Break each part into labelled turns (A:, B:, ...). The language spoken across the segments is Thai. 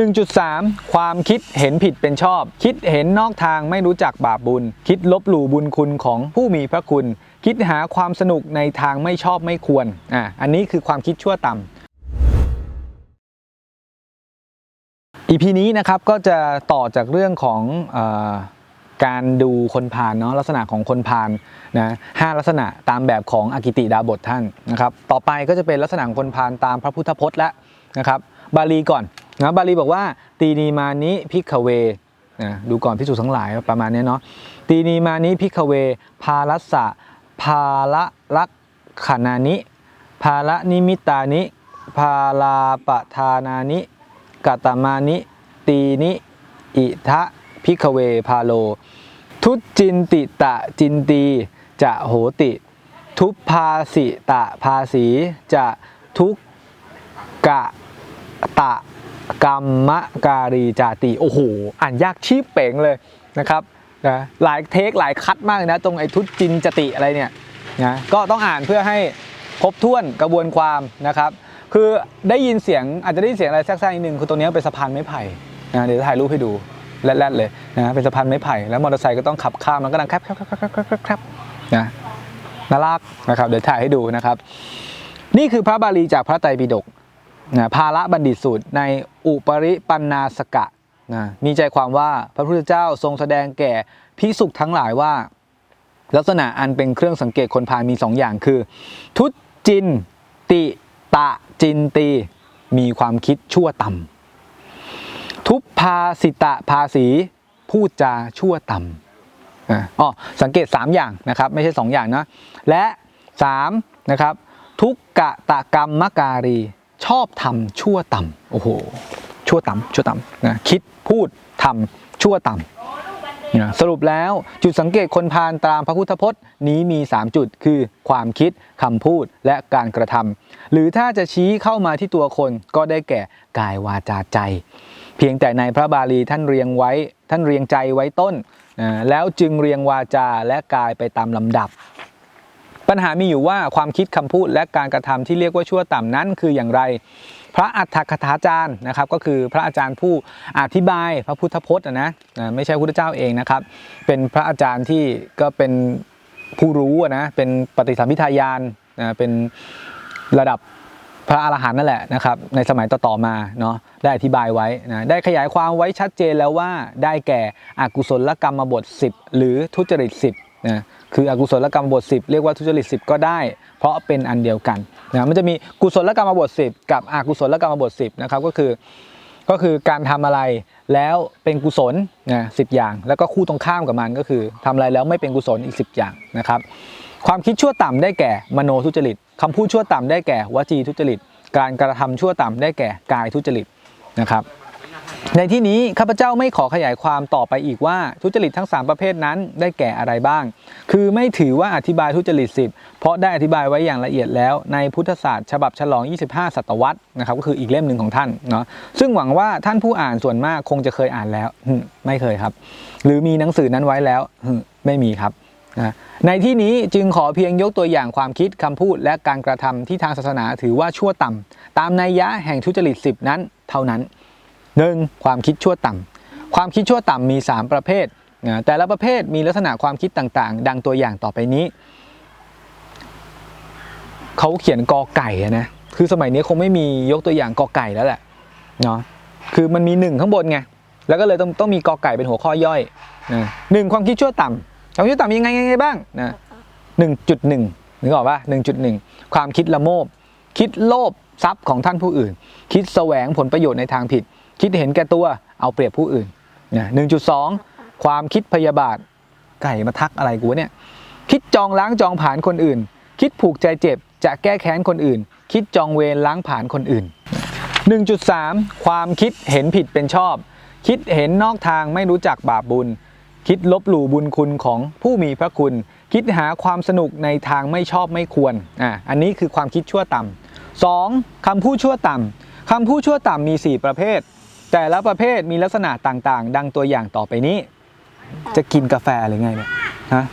A: 1.3 ความคิดเห็นผิดเป็นชอบ คิดเห็นนอกทางไม่รู้จักบาปบุญ คิดลบหลู่บุญคุณของผู้มีพระคุณ คิดหาความสนุกในทางไม่ชอบไม่ควรอะอันนี้คือความคิดชั่วต่ำ EP นี้นะครับก็จะต่อจากเรื่องของออการดูคนพาลเนาะลักษณะของคนพาลนะห้าลักษณะตามแบบของอากิติดาบทท่านนะครับ ต่อไปก็จะเป็นลักษณะของคนพาลตามพระพุทธพจน์แล้วนะครับ บาลีก่อน นะบาลีบอกว่าตีนีมานิพิกเวนะดูก่อนพิสูจทั้งหลายประมาณนี้เนาะตีนีมานิพิกเวพาลัสสะพาละลักขณานิ ภาละนิมิตานิ ภาลาปทานานิกัตตมานิ ตีนิ อิทะพิกเวพาโล ทุจินติตะจินตี จะโหติ ทุพภาสิตะภาสีจะทุกกะตะ กรรมการีจาติ โอ้โห อ่านยากชีพเป่งเลยนะครับนะหลายเทคหลายคัดมากเลยนะ ตรงไอ้ทุจินจติอะไรเนี่ยนะก็ต้องอ่านเพื่อให้ครบถ้วนกระบวนความนะครับ คือได้ยินเสียงอาจจะได้ยินเสียงอะไรแทรกๆนิดนึงคือตรงนี้เป็นสะพานไม้ไผ่นะเดี๋ยวจะถ่ายรูปให้ดูแรดๆเลยนะเป็นสะพานไม้ไผ่แล้วมอเตอร์ไซค์ก็ต้องขับข้ามมันก็ดังแคบแคบแคบแคบแคบแคบแคบนะน่ารักนะครับเดี๋ยวถ่ายให้ดูนะครับ นี่คือพระบาลีจากพระไตรปิฎกนะภาระบัณฑิตสูตรใน อุปริปันนาสกะนะมีใจความว่าพระพุทธเจ้าทรงแสดงแก่พิสุขทั้งหลายว่า ลักษณะอันเป็นเครื่องสังเกตคนพาลมีสองอย่างคือ ทุจินติตะจินตี มีความคิดชั่วต่ำทุพพาสิตะภาษีพูดจาชั่วต่ำอ๋อสังเกต 3 อย่างนะครับ ไม่ใช่ 2 อย่างนะ และ3นะครับ ทุกกะตะกรรมมการีชอบทำชั่วต่ำโอ้โห ชั่วต่ำชั่วต่ำนะคิดพูดทำชั่วต่ำนะสรุปแล้วจุดสังเกตคนพาลตามพระพุทธพจน์นี้มี 3 จุดคือความคิดคำพูดและการกระทำหรือถ้าจะชี้เข้ามาที่ตัวคนก็ได้แก่กายวาจาใจ เพียงแต่ในพระบาลีท่านเรียงไว้ท่านเรียงใจไว้ต้นนะแล้วจึงเรียงวาจาและกายไปตามลำดับ ปัญหามีอยู่ว่าความคิดคำพูดและการกระทำที่เรียกว่าชั่วต่ำนั้นคืออย่างไร พระอัฏฐคถาจารย์นะครับ ก็คือพระอาจารย์ผู้อธิบายพระพุทธพจน์นะนะไม่ใช่พระพุทธเจ้าเองนะครับ เป็นพระอาจารย์ที่ก็เป็นผู้รู้นะเป็นปฏิสัมพิทายานนะเป็นระดับพระอรหันต์นั่นแหละนะครับ ในสมัยต่อๆมาเนาะได้อธิบายไว้นะได้ขยายความไว้ชัดเจนแล้วว่าได้แก่อกุศลกรรมบท 10 หรือทุจริต 10 นะคืออกุศลกรรมบท 10 เรียกว่าทุจริต10 ก็ได้ เพราะเป็นอันเดียวกันนะมันจะมีกุศลกรรมบท 10 กับอกุศลกรรมบท 10นะครับก็คือก็คือการทำอะไรแล้วเป็นกุศลนะสิอย่าง แล้วก็คู่ตรงข้ามกับมันก็คือทำอะไรแล้วไม่เป็นกุศลอีก 10 อย่างนะครับ ความคิดชั่วต่ำได้แก่มโนทุจริตคำพูดชั่วต่ำได้แก่วจีทุจริต การกระทำชั่วต่ำได้แก่กายทุจริตนะครับ ในที่นี้ข้าพเจ้าไม่ขอขยายความต่อไปอีกว่าทุจริตทั้ง 3 ประเภทนั้นได้แก่อะไรบ้าง คือไม่ถือว่าอธิบายทุจริตสิบเพราะได้อธิบายไว้อย่างละเอียดแล้ว ในพุทธศาสตร์ฉบับฉลอง 25 ศตวรรษนะครับก็คืออีกเล่มหนึ่งของท่านเนาะซึ่งหวังว่าท่านผู้อ่านส่วนมากคงจะเคยอ่านแล้วไม่เคยครับ หรือมีหนังสือนั้นไว้แล้วไม่มีครับนะในที่นี้จึงขอเพียงยกตัวอย่างความคิดคำพูด และการกระทำที่ทางศาสนาถือว่าชั่วต่ำตามนัยยะแห่งทุจริตสิบนั้น เท่านั้น หนึ่งความคิดชั่วต่ำความคิดชั่วต่ำมี 3 ประเภทนะแต่ละประเภทมีลักษณะความคิดต่างๆ ดังตัวอย่างต่อไปนี้ เขาเขียนกอไก่นะคือสมัยนี้คงไม่มียกตัวอย่างกอไก่แล้วแหละเนาะคือมันมีหนึ่งข้างบนไงแล้วก็เลยต้องต้องมีกอไก่เป็นหัวข้อย่อยนะหนึ่งความคิดชั่วต่ำความคิดชั่วต่ำยังไงยังไงบ้างนะหนึ่งจุดหนึ่งนึกออกปะหนึ่งจุดหนึ่งความคิดละโมบ คิดโลภทรัพย์ของท่านผู้อื่น คิดแสวงผลประโยชน์ในทางผิด คิดเห็นแก่ตัวเอาเปรียบผู้อื่นนะหนึ่งจุดสองความคิดพยาบาทไก่มาทักอะไรกูเนี่ยคิดจองล้างจองผลานคนอื่น คิดผูกใจเจ็บจะแก้แค้นคนอื่น คิดจองเวรล้างผลาญคนอื่น 1.3 ความคิดเห็นผิดเป็นชอบ คิดเห็นนอกทางไม่รู้จักบาปบุญ คิดลบหลู่บุญคุณของผู้มีพระคุณ คิดหาความสนุกในทางไม่ชอบไม่ควรอะอันนี้คือความคิดชั่วต่ำสองคำพูดชั่วต่ำคำพูดชั่วต่ำมี 4 ประเภท แต่ละประเภทมีลักษณะต่างๆ ดังตัวอย่างต่อไปนี้ จะกินกาแฟหรือไงเนี่ยฮะ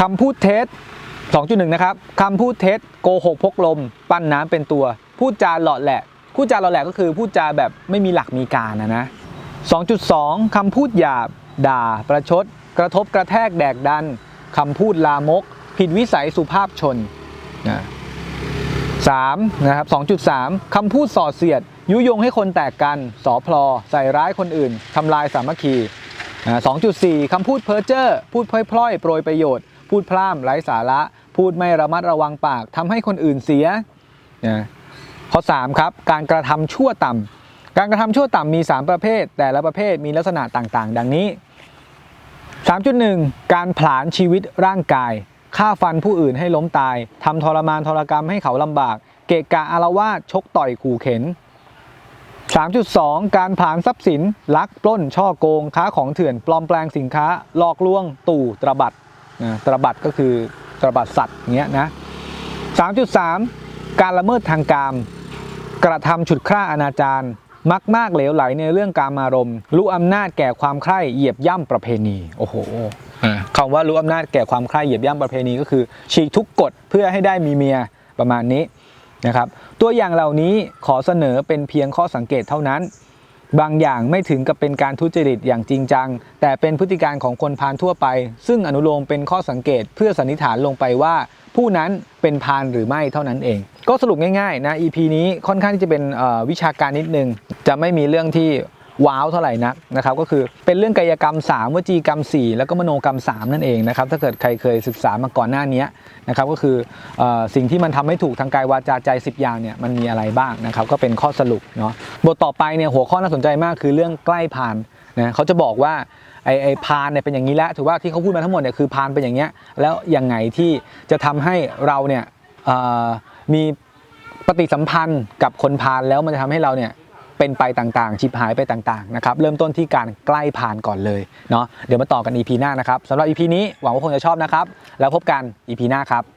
A: คำพูดเท็จ2.1 นะครับคำพูดเท็จโกหกพกลม ปั้นน้ำเป็นตัว พูดจาหลอดแหละพูดจาเราแหละก็คือพูดจาแบบไม่มีหลักมีการนะนะ 2.2 คำพูดหยาบ ด่า ประชด กระทบกระแทกแดกดันคำพูดลามก ผิดวิสัยสุภาพชนนะ สามนะครับ 2.3 คำพูดส่อเสียด ยุยงให้คนแตกกันสอพลอ ใส่ร้ายคนอื่น ทำลายสามัคคีอ่า2.4 คำพูดเพ้อเจ้อ พูดพล่อยๆ โปรยประโยชน์ พูดพร่ำไร้สาระ พูดไม่ระมัดระวังปาก ทำให้คนอื่นเสียนะข้อ 3 ครับ การกระทำชั่วต่ำ การกระทำชั่วต่ำมี 3 ประเภท แต่ละประเภทมีลักษณะต่างๆ ดังนี้ 3.1 การผลาญชีวิตร่างกาย ฆ่าฟันผู้อื่นให้ล้มตาย ทำทรมานทรกรรมให้เขาลำบาก เกะกะอารวาสชกต่อยขู่เข็น 3.2 การผลาญทรัพย์สิน ลัก ปล้น ช่อโกง ค้าของเถื่อน ปลอมแปลงสินค้า หลอกลวง ตู่ ตระบัดนะตระบัดก็คือตระบัดสัตว์เงี้ยนะ 3.3 การละเมิดทางกาม กระทำฉุดคร่าอนาจารมักมากเหลวไหลในเรื่องการมารมณ์รู้อำนาจแก่ความใคร่เหยียบย่ำประเพณี โอ้โห คำว่ารู้อำนาจแก่ความใคร่เหยียบย่ำประเพณีก็คือ ฉีกทุกกฎเพื่อให้ได้มีเมียประมาณนี้นะครับตัวอย่างเหล่านี้ขอเสนอเป็นเพียงข้อสังเกตเท่านั้น บางอย่างไม่ถึงกับเป็นการทุจริตอย่างจริงจัง แต่เป็นพฤติการของคนพาลทั่วไป ซึ่งอนุโลมเป็นข้อสังเกตเพื่อสันนิษฐานลงไปว่า ผู้นั้นเป็นพาลหรือไม่เท่านั้นเอง ก็สรุปง่ายๆนะ EP นี้ค่อนข้างที่จะเป็นวิชาการนิดนึง จะไม่มีเรื่องที่ ว้าวเท่าไหร่นักนะครับก็คือเป็นเรื่องกายกรรม 3 วจีกรรม 4 แล้วก็มโนกรรม 3 นั่นเองนะครับถ้าเกิดใครเคยศึกษามาก่อนหน้านี้นะครับก็คืออสิ่งที่มันทำให้ถูกทางกายวาจาใจ 10 อย่างเนี่ยมันมีอะไรบ้างนะครับก็เป็นข้อสรุปเนาะบทต่อไปเนี่ยหัวข้อน่าสนใจมากคือเรื่องใกล้พานนะเขาจะบอกว่าไอ้ไอ้พานเนี่ยเป็นอย่างนี้แล้วถือว่าที่เขาพูดมาทั้งหมดเนี่ยคือพานเป็นอย่างเงี้ยแล้วยังไงที่จะทำให้เราเนี่ยมีปฏิสัมพันธ์กับคนพานแล้วมันจะทำให้เราเนี่ย เป็นไปต่างๆ ชิบหายไปต่างๆนะครับเริ่มต้นที่การใกล้ผ่านก่อนเลยเนาะเดี๋ยวมาต่อกัน EP หน้านะครับสำหรับ EP นี้หวังว่าคงจะชอบนะครับ แล้วพบกัน EP หน้าครับ